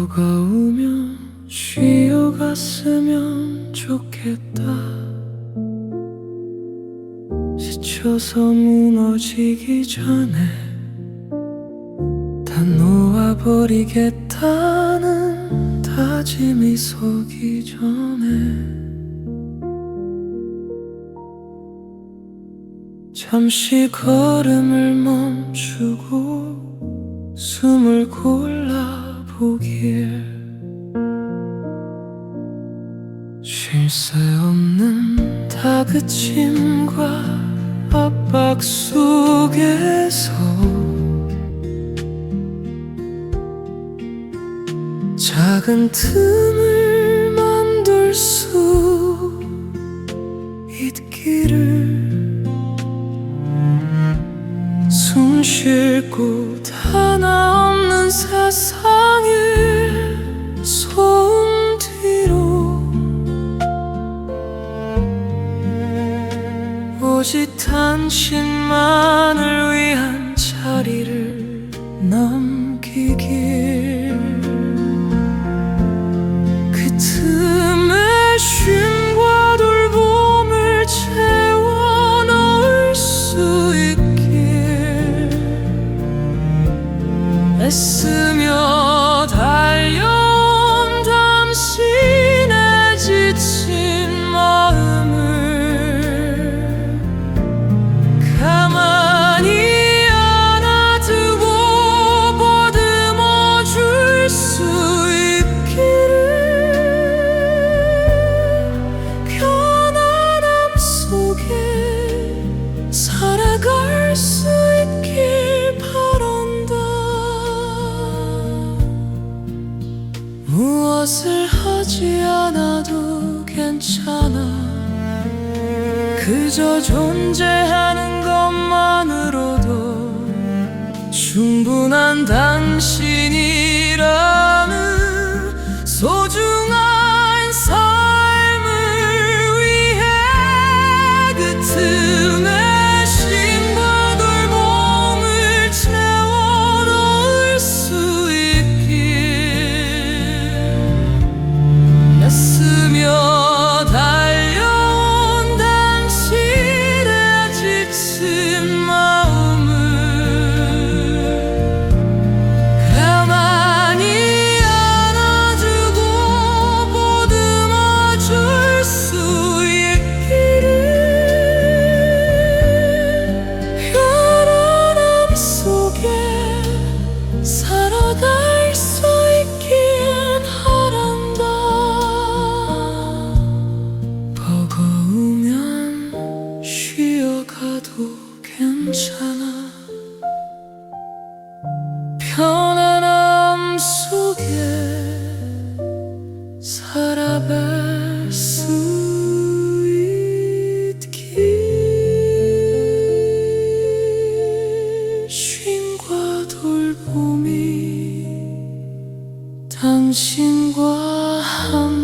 버거우면 쉬어갔으면 좋겠다. 지쳐서 무너지기 전에 다 놓아버리겠다는 다짐이 서기 전에 잠시 걸음을 멈추고 숨을 골라 보길 쉴 새 없는 다그침과 압박 속에서 작은 틈을 만들 수 있기를 숨 쉴 곳 하나 없는 세상 오직 당신만을 위한 자리를 남기길 수 있기를 편안함 속에 살아갈 수 있길 바란다. 무엇을 하지 않아도 괜찮아. 그저 존재하는 것만으로도 충분한 당신이라 지 가도 괜찮아. 편안함 속에 살아갈 수 있길 쉼과 돌봄이 당신과 함께